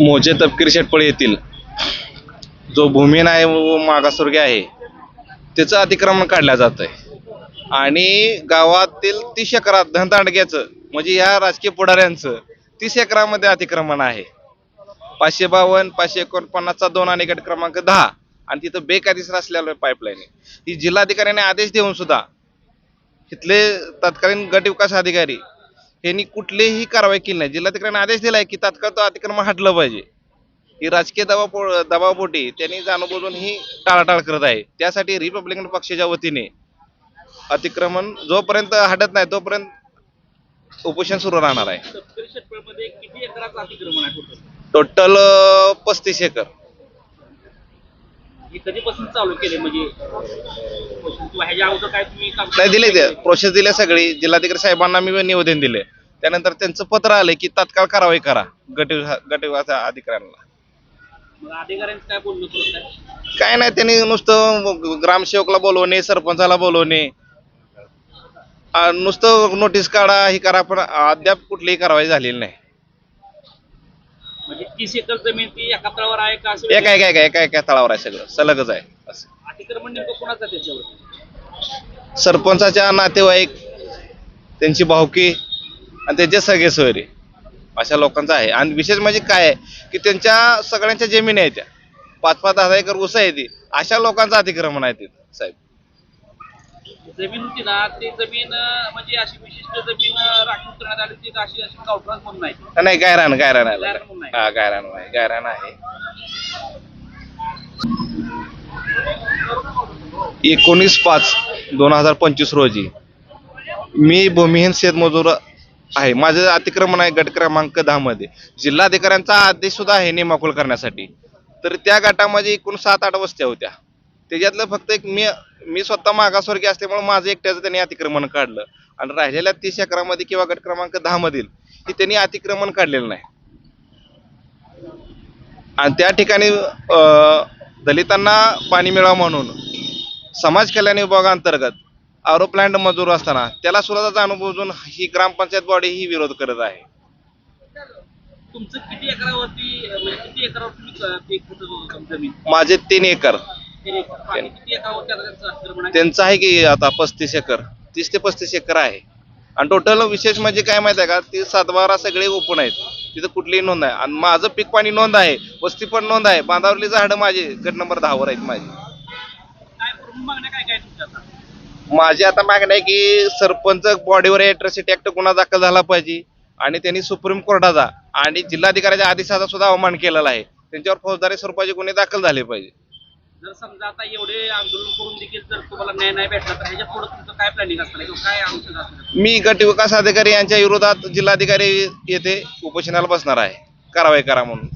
मोजे तपकिरी शेटपळे येथील. जो भूमीन आहे व मागासवर्गीय आहे त्याचं अतिक्रमण काढलं जात आहे आणि गावातील तीस एकरात धनदांडग्याचं म्हणजे या राजकीय पुढाऱ्यांचं तीस एकरामध्ये अतिक्रमण आहे. पाचशे बावन्न पाचशे एकोणपन्नासचा दोन आणि गट क्रमांक दहा. आणि तिथं बेकायदेशीर असलेलं पाईपलाईन आहे. ही जिल्हाधिकाऱ्याने आदेश देऊन सुद्धा तिथले तत्कालीन गटविकास अधिकारी यांनी कुठलीही कारवाई केली नाही. जिल्हाधिकाऱ्यांनी आदेश दिलाय की तात्काळ तो अतिक्रमण हटलं पाहिजे. ही राजकीय दबाव दबावपोटी त्यांनी जाणून ही टाळाटाळ करत आहे. त्यासाठी रिपब्लिकन पक्षाच्या वतीने अतिक्रमण जोपर्यंत हटत नाही तोपर्यंत उपोषण सुरू राहणार आहे. शेतकऱ्यामध्ये किती एकराचं अतिक्रमण आहे टोटल टोटल पस्तीस एकर. हे कधीपासून चालू केले? म्हणजे किंवा ह्याच्या अगोदर काय तुम्ही काम नाही दिले ते? प्रोसेस दिले सगळी. जिल्हाधिकारी साहेबांना मी निवेदन दिले. त्यानंतर त्यांचं पत्र आलं की तात्काळ कारवाई करा गट गट विकास अधिकाऱ्यांना. मग अधिकाऱ्यांचं काय बोलणं काय नाही त्यांनी नुसतं ग्रामसेवकला बोलवणे सरपंचाला बोलवणे आ, नुसतं नोटीस काढा ही करा पण अद्याप कुठलीही कारवाई झालेली नाही. म्हणजे तीस एकर जमीन ती एका तळावर आहे का असं? एका एका एका एका एका तळावर आहे सगळं. सलगच आहे. असं. अतिक्रमण नेमकं कोणाचं आहे त्याच्यावर सरपंचाच्या नातेवाईक त्यांची भावकी आणि त्यांचे सगळे सोयरे. अशा लोकांचं आहे. आणि विशेष म्हणजे काय आहे? की त्यांच्या सगळ्यांच्या जमिनी आहेत त्या. पाच पाच दहा दहा एकर ऊस आहे ती. अशा लोकांचं अतिक्रमण आहे तिथं साहेब. जमीन होती ना ती जमीन अं, म्हणजे अशी विशिष्ट जमीन अं, राखीव करण्यात आली ती अशी अशी गावठाण म्हणून नाही नाही गायरान गायरान आहे. गायरान म्हणून आहे. हा गायरान आहे गायरान आहे. एकोणीस पाच दोन हजार पंचवीस रोजी मी भूमिहीन शेतमजूर आहे. माझं अतिक्रमण आहे गट क्रमांक दहा मध्ये. जिल्हाधिकाऱ्यांचा आदेश सुद्धा आहे नियमाकुल करण्यासाठी. तर त्या गटामध्ये एकूण सात आठ वस्त्या होत्या. त्याच्यातलं फक्त एक मी मी स्वतः मागासवर्गीय असल्यामुळे माझं एकट्याचं त्यांनी अतिक्रमण काढलं. आणि राहिलेल्या तीस एकरामध्ये किंवा गट क्रमांक दहा मधील की त्यांनी अतिक्रमण काढलेलं नाही. आणि त्या ठिकाणी दलितांना पाणी मिळावं म्हणून समाज कल्याण विभागाअंतर्गत आरो प्लांट मंजूर असताना त्याला सुद्धा जाणून बुजून ही ग्रामपंचायत बॉडी ही विरोध करत आहे. तुमचं किती एकरावरती म्हणजे किती एकरावर माझे तीन एकर. त्यांचं आहे की आता पस्तीस एकर. तीस ते पस्तीस एकर आहे. आणि टोटल विशेष म्हणजे काय माहिती आहे का? ती सातबारा सगळे ओपन आहेत. तिथं कुठलीही नोंद आहे आणि माझं पीक पाणी नोंद आहे. वस्ती पण नोंद आहे. बांधावरली झाडं माझी गट नंबर दहावर आहेत माझी. माझी आता मागणं आहे की सरपंच बॉडीवर एट्रॉसिटी ऍक्ट गुन्हा दाखल झाला पाहिजे. आणि त्यांनी सुप्रीम कोर्टाचा आणि जिल्हाधिकाऱ्याच्या आदेशाचा सुद्धा अवमान केलेला आहे. त्यांच्यावर फौजदारी स्वरूपाचे गुन्हे दाखल झाले पाहिजे. जर समजा आता एवढे आंदोलन करून देखील जर तुम्हाला न्याय नाही भेटला तर ह्याच्या पुढे तुमचं काय प्लॅनिंग असणार? किंवा काय असणार? मी गट विकास अधिकारी यांच्या विरोधात जिल्हाधिकारी येथे उपोषणाला बसणार आहे. कारवाई करा म्हणून.